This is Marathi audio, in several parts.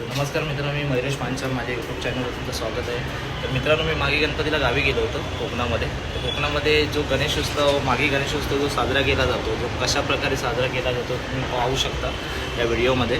तर नमस्कार मित्रांनो मी मयुरेश पांचाल माझ्या यूट्यूब चॅनलवर तुमचं स्वागत आहे. तर मित्रांनो मी मागे गणपतीला गावी गेलो होतो कोकणामध्ये. तर कोकणामध्ये जो गणेशोत्सव मागे गणेशोत्सव जो साजरा केला जातो जो कशा प्रकारे साजरा केला जातो तुम्ही पाहू शकता या व्हिडिओमध्ये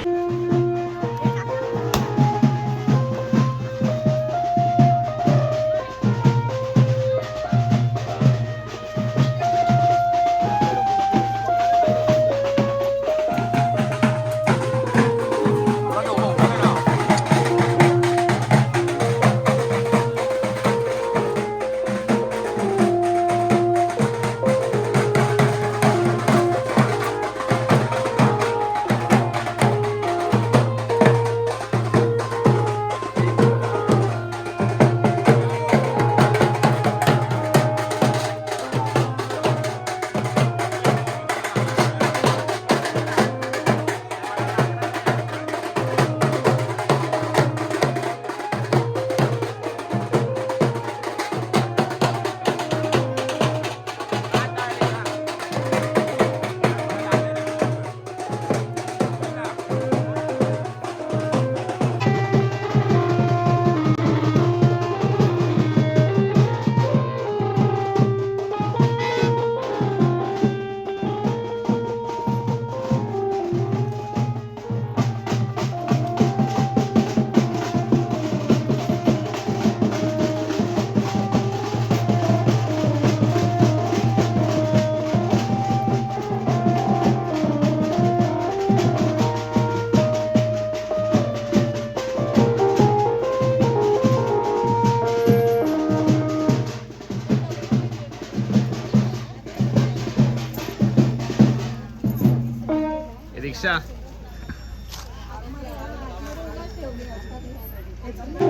아니,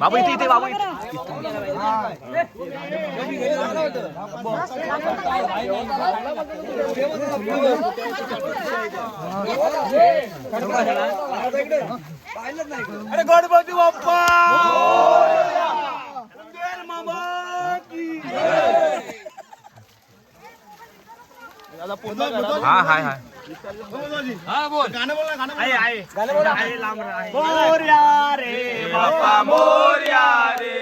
बाबू इथे इथे बाबू अरे गणपती बाप्पा मंगल मामा की हा हाय हाय मोर्या रे बाप्पा मोर्या रे.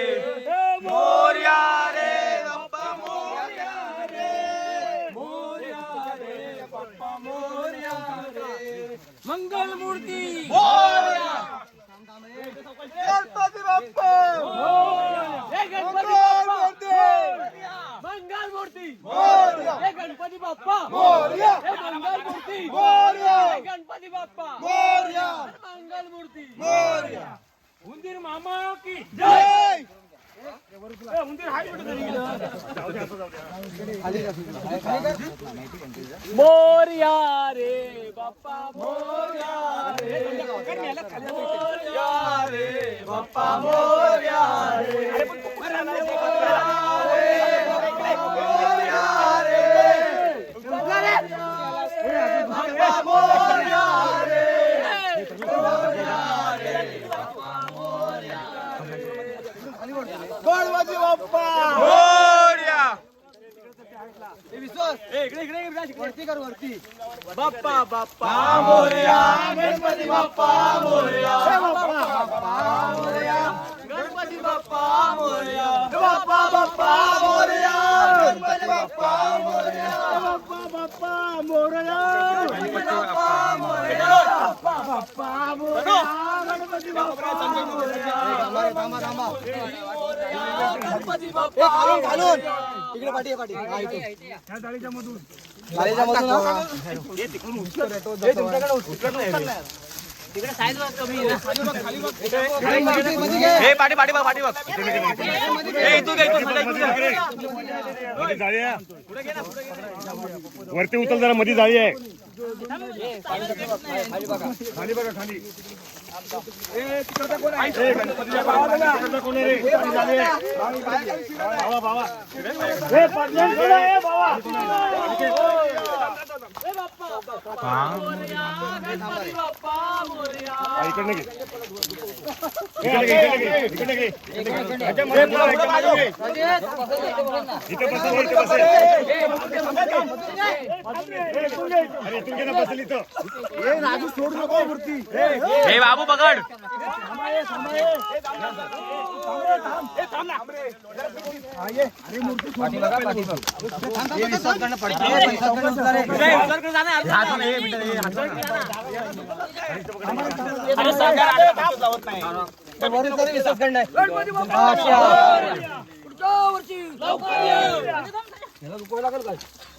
मोर्या रे बाप्पा मोर्या रे. मोर्या रे बाप्पा मोर्या रे. मंगल मूर्ती मोर्या गणपती बाप्पा मोर्या मंगल मूर्ती मोर्या गणपती बाप्पा मोर्या हे मंगल मूर्ती मोर्या हे गणपती बाप्पा मोर्या मंगल मूर्ती मोर्या उंदीर मामा की जय उंदीर हात मोर्या रे बाप्पा मोर्या रे. मोर्या रे बाप्पा मोर्या रे. मोर्या रे. बाप्पा मोर्या रे गणपती बाप्पा मोर्या बाप्पा बाप्पा मोर्या गणपती बाप्पा मोर्या बाप्पा बाप्पा. मोर्या. गणपती बाप्पा मोर्या. बाप्पा बाप्पा मोर्या. गणपती बाप्पा मोर्या बाप्पा बाप्पा मोर्या गणपती बाप्पा मोर्या बाप्पा बाप्पा मोर्या गणपती बाप्पा मोर्या गणपती बाप्पा घालून इकडे पाठी पाठी हे पाठी पाठी बघ पाठी बघ हे इथून घे, इथून घे, इथून घे. जाळी आहे वरती उचल जरा मध्ये जाळी आहे खाली बघा खाली ए, गणपतीच्या बावाला कोण आहे रे? खाली जाळी आहे. ए, पडलं कोण आहे? ए, बावा. हा, इकडनं घे. इकडनं घे, इकडनं घे, इकडनं घे. ह्याच्यामध्ये पुढं, ह्याच्यामध्ये घे. इथे बसेल, इथे बसेल. अरे इथून घे. हे. बाबू पकड. हे हळू हे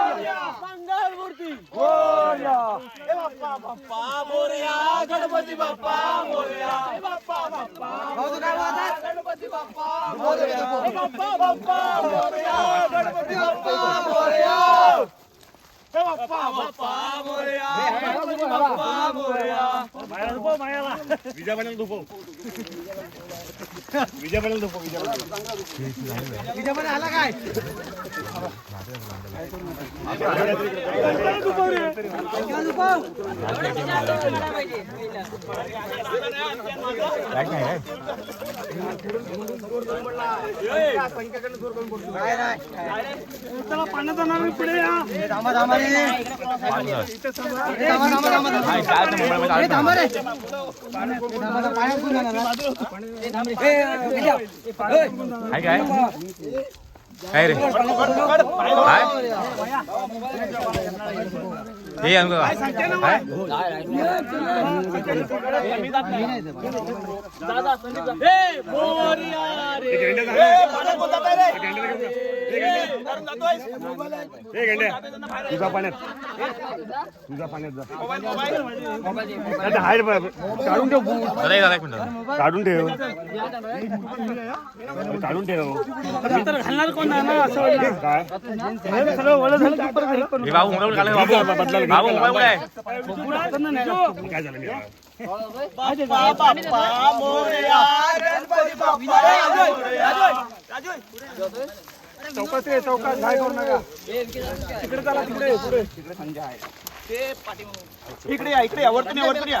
मंगल मूर्ती बाप्पा बाप्पा. मोर्या गणपती बाप्पा मोर्या. बाप्पा बाप्पा. गणपती बाप्पा मोर्या. बाप्पा बाप्पा मोर्या. गणपती बाप्पा. मोर्या बाप्पा बाप्पा मोर्या. गणपती बाप्पा मोर्या. मायाला धुपव, मायाला. विजा बनायला धुपव. विजा बनायला धुपव, विजा बनायला. काय काय? ते मोबाईलमध्ये आलं ना. काय काय रे? काय हे हे गेंड्या तुझा पाण्यात तुझा पाण्यात जा आता हाय रे, काढून ठेव. काढून ठेव. काढून ठेव घालणार कोण? काय? बाबू मोबाईल काढला बाबू बाबू मोबाईल आहे? काय झालं चौकात चौकात. घाय करू नका. तिकडे चला तिकडे पुढे. इकडे या इकडे या. वरतून या वरतून या.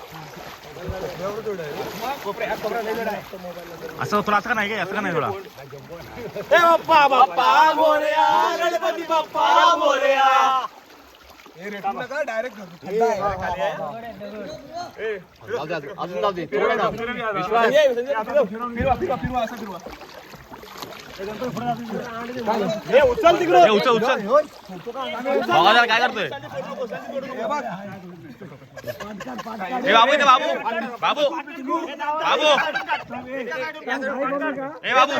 असं तुला असं का नाही काय असं का नाही थोडा बाप्पा बाप्पा मोरया गणपती बाप्पा मोरया. उचल तिकडे उचल उचल. बघा जरा काय करतोय? ए बाबू इथे बाबू बाबू बाबू. ए बाबू.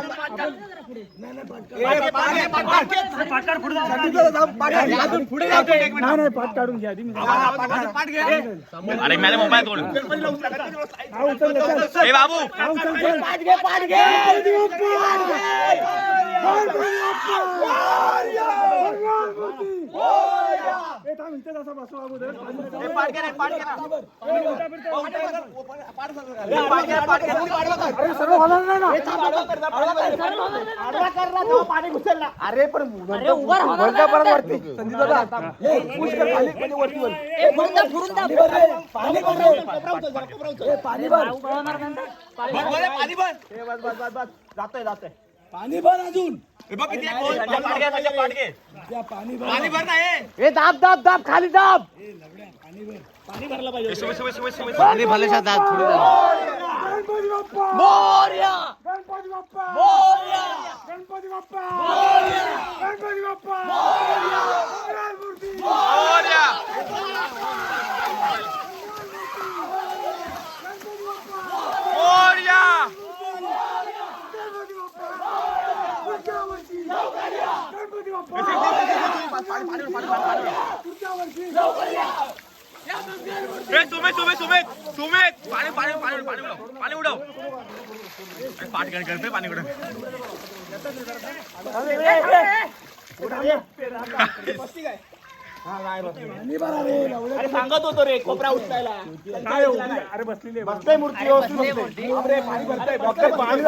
अरे मॅडम मोबाईल तोड। ए बाबू. Oh, पण वरच्या परत वरती. संदीप दादा हे पुश कर खाली म्हणजे वरती वर. पाणी भर. रे पाणी भर. ए, पाणी पाणी भर अजून दाब दाब दाब खाली दाब। पाणी भरल्याच्या दाब थोडी गणपती बाप्पा मोरया गणपती बाप्पा मोरया गणपती बाप्पा मोरया गणपती बाप्पा मोरया। मंगळमूर्ती पुढच्या गणपती बाप्पा पुढच्या वर्षी पाणी पाणी पाणी पाणी उडव पाणी उडव पाठ पाणी उडव सांगत होतो रे कोपरा उचलायला अरे बसलेली बसतय मूर्ती पाणी पाणी